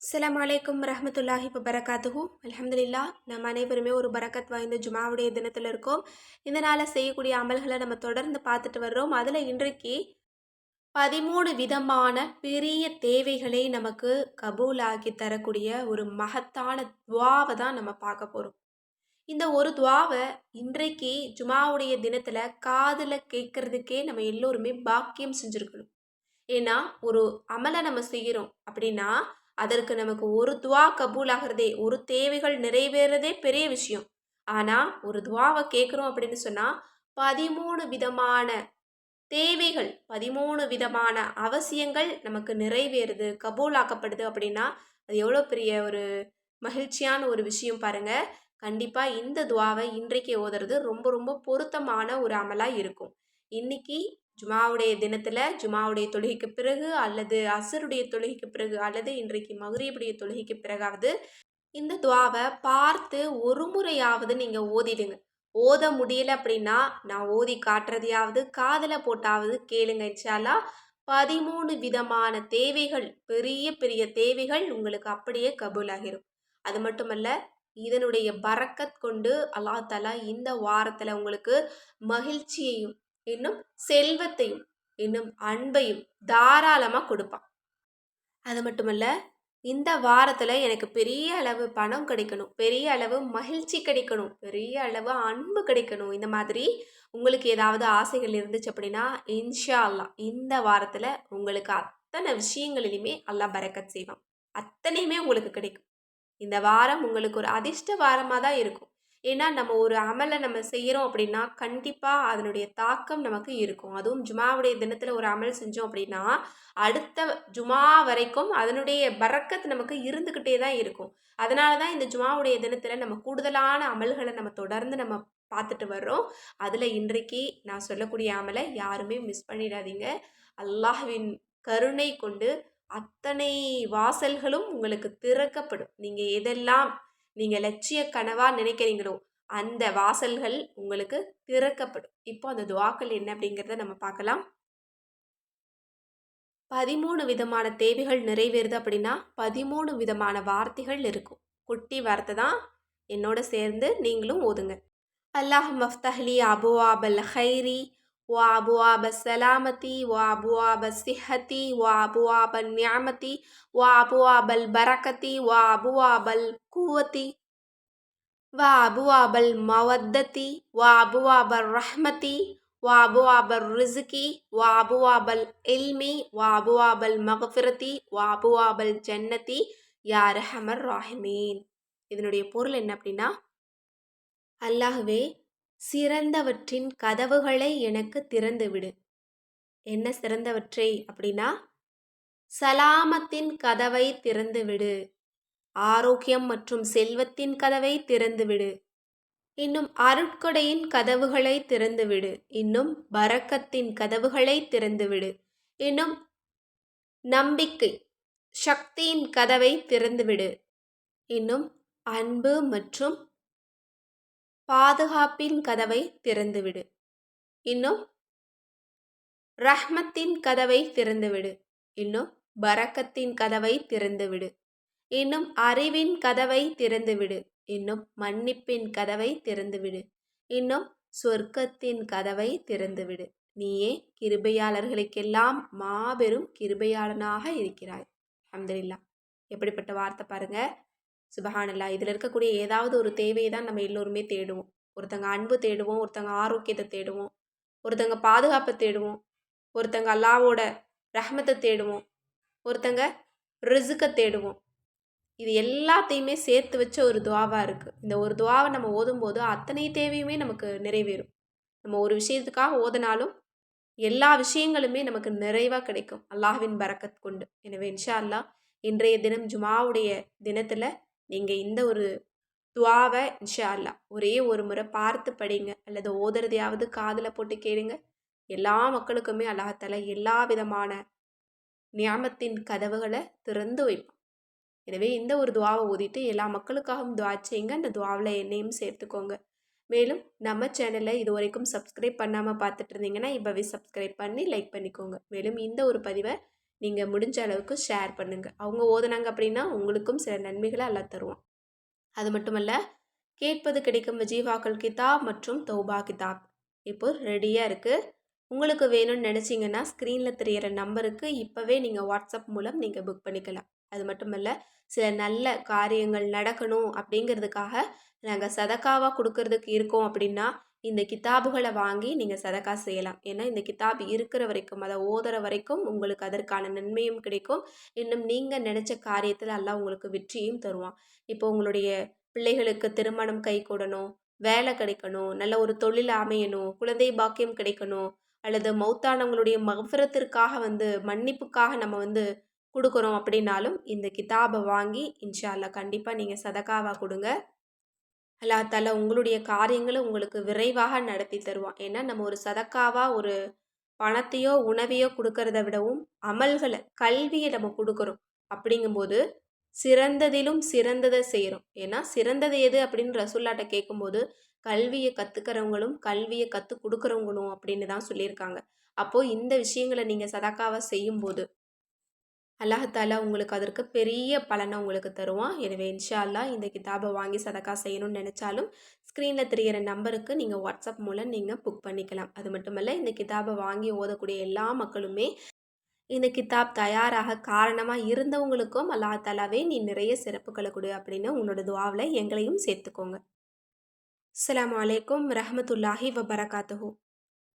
அஸ்லாம் வலைக்கம் ரஹமத்துல்லாஹி வபரகாத்துஹு அலமதுல்லா நம்ம அனைவருமே ஒரு பரக்கத் வாய்ந்த ஜுமாவுடைய தினத்தில் இருக்கோம். இந்த நாளில் செய்யக்கூடிய அமல்களை நம்ம தொடர்ந்து பார்த்துட்டு வர்றோம். அதில் இன்றைக்கு பதிமூணு விதமான பெரிய தேவைகளை நமக்கு கபூலாக்கி தரக்கூடிய ஒரு மகத்தான துவாவை தான் நம்ம பார்க்க போகிறோம் இந்த ஒரு துவாவை இன்றைக்கு ஜுமாவுடைய தினத்தில் காதில் கேட்கறதுக்கே நம்ம எல்லோருமே பாக்கியம் செஞ்சுருக்கணும். ஏன்னா ஒரு அமலை நம்ம செய்கிறோம் அப்படின்னா அதற்கு நமக்கு ஒரு துவா கபூல் ஆகிறதே ஒரு தேவைகள் நிறைவேறதே பெரிய விஷயம். ஆனால் ஒரு துவாவை கேட்குறோம் அப்படின்னு சொன்னால் பதிமூணு விதமான தேவைகள் பதிமூணு விதமான அவசியங்கள் நமக்கு நிறைவேறுது கபூலாக்கப்படுது அப்படின்னா அது எவ்வளோ பெரிய ஒரு மகிழ்ச்சியான ஒரு விஷயம் பாருங்கள் கண்டிப்பாக இந்த துவாவை இன்றைக்கு ஓதுறது ரொம்ப ரொம்ப பொருத்தமான ஒரு அமலாக இருக்கும். இன்னைக்கு ஜுமாவுடைய தினத்தில் ஜுமாவுடைய தொழுகைக்கு பிறகு அல்லது அசருடைய தொழுகைக்கு பிறகு அல்லது இன்றைக்கு மகுரீபுடைய தொழுகைக்கு பிறகாவது இந்த துவாவை பார்த்து ஒரு முறையாவது நீங்கள் ஓதிடுங்க. ஓத முடியல அப்படின்னா நான் ஓதி காட்டுறதையாவது காதில் போட்டாவது கேளுங்க இன்ஷாலா பதிமூணு விதமான தேவைகள் பெரிய பெரிய தேவைகள் உங்களுக்கு அப்படியே கபூலாகிரும். அது மட்டுமல்ல இதனுடைய பறக்கத் கொண்டு அல்லா தலா இந்த வாரத்தில் உங்களுக்கு மகிழ்ச்சியையும் இன்னும் செல்வத்தையும் இன்னும் அன்பையும் தாராளமாக கொடுப்பான். அது மட்டுமல்ல இந்த வாரத்தில் எனக்கு பெரிய அளவு பணம் கிடைக்கணும் பெரிய அளவு மகிழ்ச்சி கிடைக்கணும் பெரிய அளவு அன்பு கிடைக்கணும். இந்த மாதிரி உங்களுக்கு ஏதாவது ஆசைகள் இருந்துச்சு அப்படின்னா இன்ஷா அல்லா இந்த வாரத்தில் உங்களுக்கு அத்தனை விஷயங்களிலுமே அல்லா பறக்கத் செய்வான். அத்தனையுமே உங்களுக்கு கிடைக்கும். இந்த வாரம் உங்களுக்கு ஒரு அதிர்ஷ்ட வாரமாக தான் இருக்கும். ஏன்னா நம்ம ஒரு அமலை நம்ம செய்கிறோம் அப்படின்னா கண்டிப்பாக அதனுடைய தாக்கம் நமக்கு இருக்கும். அதுவும் ஜுமாவுடைய தினத்தில் ஒரு அமல் செஞ்சோம் அப்படின்னா அடுத்த ஜுமா வரைக்கும் அதனுடைய பறக்கத்து நமக்கு இருந்துக்கிட்டே தான் இருக்கும். அதனால தான் இந்த ஜுமாவுடைய தினத்தில் நம்ம கூடுதலான அமல்களை நம்ம தொடர்ந்து நம்ம பார்த்துட்டு வர்றோம். அதில் இன்றைக்கு நான் சொல்லக்கூடிய அமலை யாருமே மிஸ் பண்ணிடாதீங்க. அல்லாஹ்வின் கருணை கொண்டு அத்தனை வாசல்களும் உங்களுக்கு திறக்கப்படும். நீங்கள் எதெல்லாம் நீங்கள் லட்சிய கனவாக நினைக்கிறீங்களோ அந்த வாசல்கள் உங்களுக்கு திறக்கப்படும். இப்போ அந்த துவாக்கள் என்ன அப்படிங்கிறத நம்ம பார்க்கலாம். பதிமூணு விதமான தேவைகள் நிறைவேறுது அப்படின்னா பதிமூணு விதமான வார்த்தைகள் இருக்கும். குட்டி வார்த்தை தான். என்னோட சேர்ந்து நீங்களும் ஓதுங்க. அல்லாஹ் மஃப்தஹ்லி அபுவாபல் ஹைரி وأبواب السلامة وأبواب الصحة وأبواب النعمة وأبواب البركة وأبواب القوة وأبواب المودة وأبواب الرحمة وأبواب الرزق وأبواب العلم وأبواب المغفرة وأبواب الجنة يا رحم الراحمين இதனுடைய பொருள் என்ன அப்படின்னா அல்லாஹ்வே சிறந்தவற்றின் கதவுகளை எனக்கு திறந்துவிடு. என்ன சிறந்தவற்றை அப்படின்னா சலாமத்தின் கதவை திறந்துவிடு. ஆரோக்கியம் மற்றும் செல்வத்தின் கதவை திறந்துவிடு. இன்னும் அருட்கொடையின் கதவுகளை திறந்துவிடு. இன்னும் பரக்கத்தின் கதவுகளை திறந்துவிடு. இன்னும் நம்பிக்கை சக்தியின் கதவை திறந்துவிடு. இன்னும் அன்பு மற்றும் பாதுகாப்பின் கதவை திறந்துவிடு. இன்னும்? ரஹ்மத்தின் கதவை திறந்துவிடு. இன்னும்? பரக்கத்தின் கதவை திறந்துவிடு. இன்னும்? அறிவின் கதவை திறந்துவிடு. இன்னும்? மன்னிப்பின் கதவை திறந்துவிடு. இன்னும்? சொர்க்கத்தின் கதவை திறந்துவிடு. நீயே கிருபையாளர்களுக்கெல்லாம் மாபெரும் கிருபையாளனாக இருக்கிறாய். அஹமதுல்லா எப்படிப்பட்ட வார்த்தை பாருங்கள் சுபஹானல்லா. இதில் இருக்கக்கூடிய ஏதாவது ஒரு தேவையை தான் நம்ம எல்லோருமே தேடுவோம். ஒருத்தங்க அன்பு தேடுவோம் ஒருத்தங்க ஆரோக்கியத்தை தேடுவோம் ஒருத்தங்க பாதுகாப்பை தேடுவோம் ஒருத்தங்க அல்லாவோட ரஹமத்தை தேடுவோம் ஒருத்தங்க ரிசுக்கை தேடுவோம். இது எல்லாத்தையுமே சேர்த்து வச்ச ஒரு துவாவாக இருக்குது இந்த ஒரு துவாவை நம்ம ஓதும்போது அத்தனை தேவையுமே நமக்கு நிறைவேறும். நம்ம ஒரு விஷயத்துக்காக ஓதினாலும் எல்லா விஷயங்களுமே நமக்கு நிறைவாக கிடைக்கும். அல்லாஹ்வின் பறக்கத் கொண்டு. எனவே இன்ஷா அல்லா இன்றைய தினம் ஜுமாவுடைய தினத்தில் நீங்கள் இந்த ஒரு துவாவை இன்ஷா அல்லா ஒரே ஒரு முறை பார்த்து படிங்க. அல்லது ஓதுறதையாவது காதில் போட்டு கேளுங்க. எல்லா மக்களுக்குமே அல்லாஹால எல்லா விதமான நியாமத்தின் கதவுகளை திறந்து வைப்பான். எனவே இந்த ஒரு துவாவை ஓதிட்டு எல்லா மக்களுக்காகவும் துவா செய்யுங்க. அந்த துவாவில் என்னையும் சேர்த்துக்கோங்க. மேலும் நம்ம சேனலை இது வரைக்கும் சப்ஸ்கிரைப் பண்ணாமல் பார்த்துட்டு இருந்தீங்கன்னா இப்போவே சப்ஸ்கிரைப் பண்ணி லைக் பண்ணிக்கோங்க. மேலும் இந்த ஒரு பதிவை நீங்கள் முடிஞ்ச அளவுக்கு ஷேர் பண்ணுங்கள் அவங்க ஓதுனாங்க அப்படின்னா உங்களுக்கும் சில நன்மைகளை எல்லாம் தருவோம் அது மட்டுமல்ல கேட்பது கிடைக்கும் ஜீவாக்கள் கிதாப் மற்றும் தௌபா கிதாப். இப்போ ரெடியாக இருக்குது உங்களுக்கு வேணும்னு நினச்சிங்கன்னா ஸ்க்ரீனில் தெரியிற நம்பருக்கு இப்போவே நீங்கள் வாட்ஸ்அப் மூலம் நீங்கள் புக் பண்ணிக்கலாம். அது மட்டுமல்ல சில நல்ல காரியங்கள் நடக்கணும் அப்படிங்கிறதுக்காக நாங்கள் சதக்காவாக கொடுக்கறதுக்கு இருக்கோம் அப்படின்னா இந்த கிதாபுகளை வாங்கி நீங்கள் சதக்கா செய்யலாம். ஏன்னா இந்த கிதாப் இருக்கிற வரைக்கும் அதை ஓதுற வரைக்கும் உங்களுக்கு அதற்கான நன்மையும் கிடைக்கும். இன்னும் நீங்கள் நினச்ச காரியத்தில் எல்லாம் உங்களுக்கு வெற்றியும் தருவான். இப்போ உங்களுடைய பிள்ளைகளுக்கு திருமணம் கை கூடணும் வேலை கிடைக்கணும் நல்ல ஒரு தொழில் அமையணும் குழந்தை பாக்கியம் கிடைக்கணும் அல்லது மௌத்தானவங்களுடைய மகஃபிரத்திற்காக வந்து மன்னிப்புக்காக நம்ம வந்து கொடுக்குறோம் அப்படின்னாலும் இந்த கிதாபை வாங்கி இன்ஷா அல்லா கண்டிப்பாக நீங்கள் சதக்காவாக கொடுங்க. அல்லா தால உங்களுடைய காரியங்களை உங்களுக்கு விரைவாக நடத்தி தருவான். ஏன்னா நம்ம ஒரு சதக்காவாக ஒரு பணத்தையோ உணவையோ கொடுக்கறத விடவும் அமல்களை கல்வியை நம்ம கொடுக்குறோம். அப்படிங்கும்போது சிறந்ததிலும் சிறந்ததை செய்கிறோம் ஏன்னா சிறந்தது எது அப்படின்னு ரசுல்லாட்ட கேட்கும்போது கல்வியை கற்றுக்கிறவங்களும் கல்வியை கற்றுக் கொடுக்குறவங்களும் அப்படின்னு தான் சொல்லியிருக்காங்க. அப்போது இந்த விஷயங்களை நீங்கள் சதாக்காவாக செய்யும்போது அல்லாஹாலா உங்களுக்கு அதற்கு பெரிய பலனை உங்களுக்கு தருவான். எனவே இன்ஷா அல்லா இந்த கிதாபை வாங்கி சதக்கா செய்யணும்னு நினச்சாலும் ஸ்க்ரீனில் தெரிகிற நம்பருக்கு நீங்கள் வாட்ஸ்அப் மூலம் நீங்கள் புக் பண்ணிக்கலாம். அது மட்டுமல்ல இந்த கிதாபை வாங்கி ஓதக்கூடிய எல்லா மக்களுமே இந்த கிதாப் தயாராக காரணமாக இருந்தவங்களுக்கும் அல்லாஹாலாவே நீ நிறைய சிறப்புகளை கொடு அப்படின்னு உன்னோட துவாவில் எங்களையும் சேர்த்துக்கோங்க. அஸ்லாம் வலைக்கம் ரஹமத்துல்லாஹி வபரகாத்துஹூ.